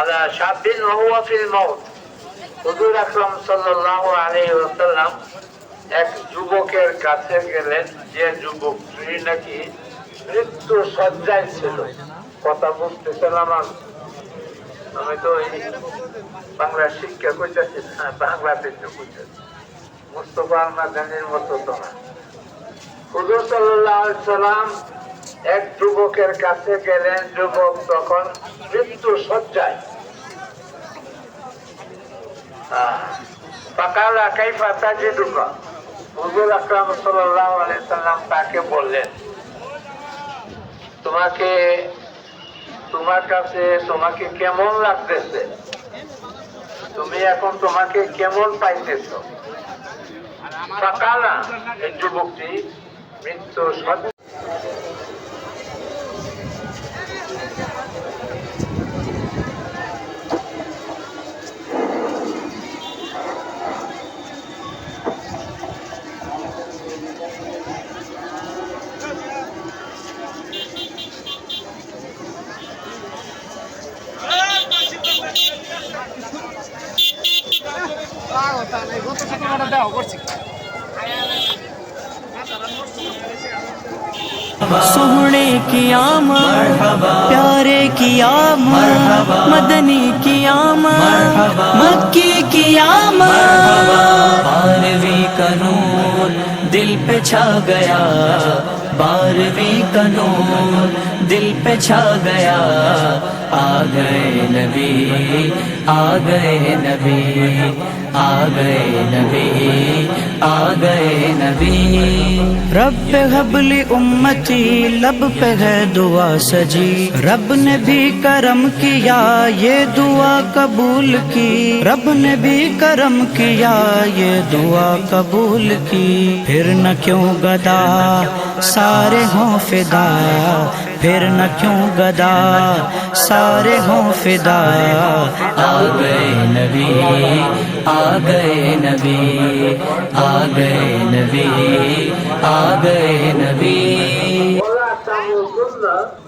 আলা শাবিন হুয়া ফিল মউত হুজুর আকরাম সাল্লাল্লাহু আলাইহি ওয়াসাল্লাম এক যুবকের কাছে গেলেন। যে যুবক তিনি নাকি মৃত্যু সজ্জায় ছিল। কথা বুঝতেছেন আমার? আমি তো এই বাংলা শিক্ষা করতেছি না হ্যাঁ, বাংলাতে করতেছি মুস্তফা আহমদ জানির মতো তো না। হুজুর সাল্লাম এক যুবকের কাছে গেলেন। যুবক তখন তাকে বললেন, তোমাকে, তোমার কাছে তোমাকে কেমন লাগতেছে? তুমি এখন তোমাকে কেমন পাইতেছো? ফাকালা, এই যুবকটি মৃত্যু سہنے کی آمد پیارے کی آمد مدنی کی آمد مکی کی آمد پانوی کا نور دل پہ چھا گیا بارہویں کنور دل پہ چھا گیا۔ آ گئے نبی، آ گئے نبی، آ گئے نبی، آ گئے نبی۔ رب حبلی امتی، لب پہ ہے دعا سجی۔ رب نے بھی کرم کیا، یہ دعا قبول کی۔ رب نے بھی کرم کیا، یہ دعا قبول کی۔ پھر نہ کیوں گدا، سا سارے ہوں فدا، پھر نہ کیوں گدا؟ سارے ہوں فدا۔ آ گئے نبی، آ گئے نبی، آ گئے نبی، آ گئے نبی۔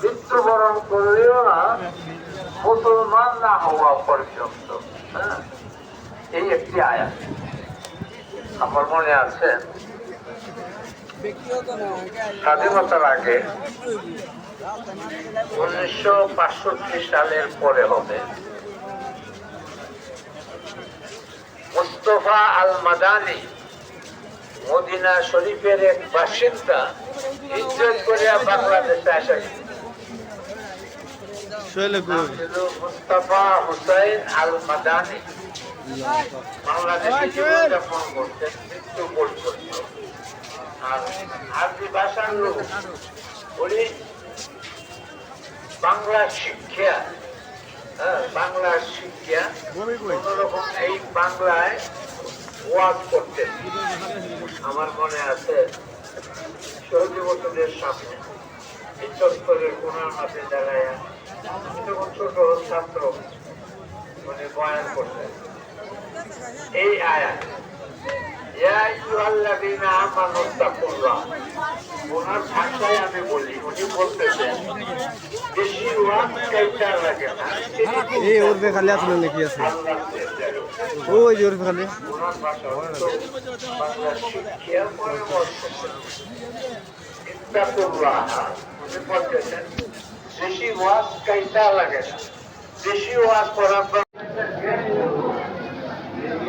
মৃত্যুবরণ করলেও না স্বাধীনতার আগে উনিশশো সালের পরে হবে। মুস্তফা আল মাদানি মদিনা শরীফের এক বাসিন্দা হিজরত করিয়া বাংলাদেশে আসা। মুস্তাফা হুসাইন আল মাদানি বাংলাদেশে জীবনযাপন করতেন মৃত্যু পর্যন্ত ভাষার লোক বাংলা শিক্ষা বাংলা শিক্ষা কোনোরকম এই বাংলায় ওয়াজ করতেন আমার মনে আছে শহীদ বছরের সামনে এই চত্বরের কোনার মাঝে দাঁড়ায় তখন ছোট ছাত্র মানে বয়ান করতেন এই আমানুত্তাকুল্লাহ ওনার ভাষায় আমি বলি উনি বলতেছেন বেশি ওয়াজ কাইটা লাগে না। এই ওর খালি আসলে নাকি আছে। ওই যে ওর খালি। ওনার ভাষা উনি বলতেছেন বেশি কাইটা লাগে না। বেশি ওয়াজ করার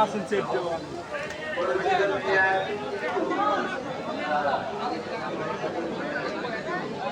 আসুন চেপ দেওয়া Thank you.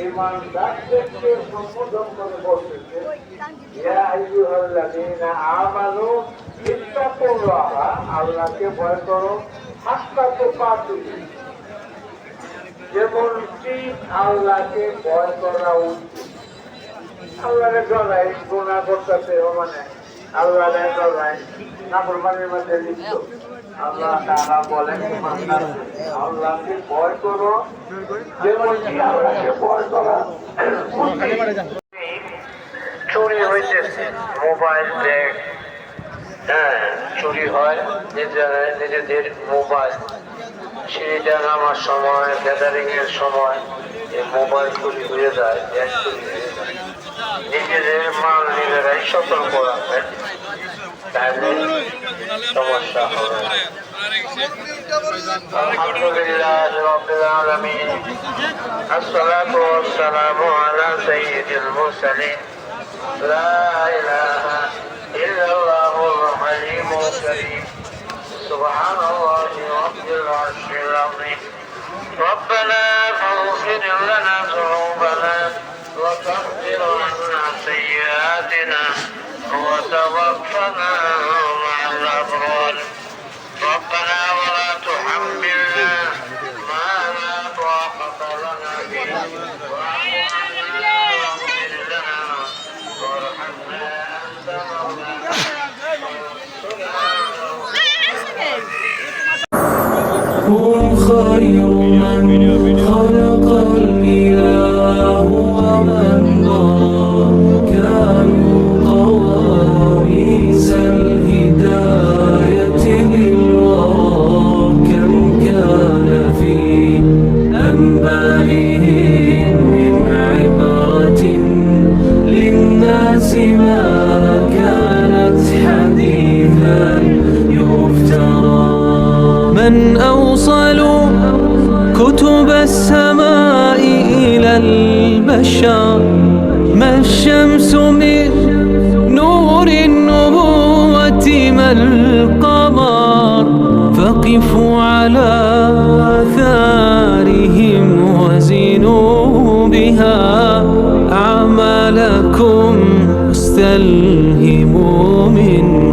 ইমানদারদেরকে সম্বোধন করে বলতেছে, ইয়া আইয়ুহাল্লাযীনা আমানু, ইত্তাকুল্লাহ, আল্লাহকে ভয় করো, হাত্তা তুকাতুহু। যেমনটি আল্লাহকে ভয় করা উচিত। আল্লাহরে ডরাই গুণা করতেছে মানে। চুরি হইতেছে। মোবাইল ব্যাগ হ্যাঁ চুরি হয়। নিজের নিজেদের মোবাইল। সিঁড়িটা নামার সময় গ্যাদারিং এর সময় মোবাইল চুরি হয়ে যায়, ব্যাগ চুরি হয়ে যায়। নিজেদের মাল নিজেরাই সতর্ক রাখবেন তাহলে সমস্যা হবে না। আলহামদুলিল্লাহ রাব্বিল আলামিন الصلاة والسلام على سيد المرسلين لا إله إلا الله الحليم الكريم سبحان الله رب العرش العظيم ربنا فاغفر لنا ذنوبنا وكفر عنا سيئاتنا وتوفنا مع الأبرار. ربنا ولا تحملنا ما لا طاقة لنا به. واغفر لنا وارحمنا أنت مولانا خير من خلق من أوصل كتب السماء إلى البشر ما الشمس من نور النبوة ما القمر؟ فقفوا على آثارهم وزنوا بها أعمالكم واستلهموا منها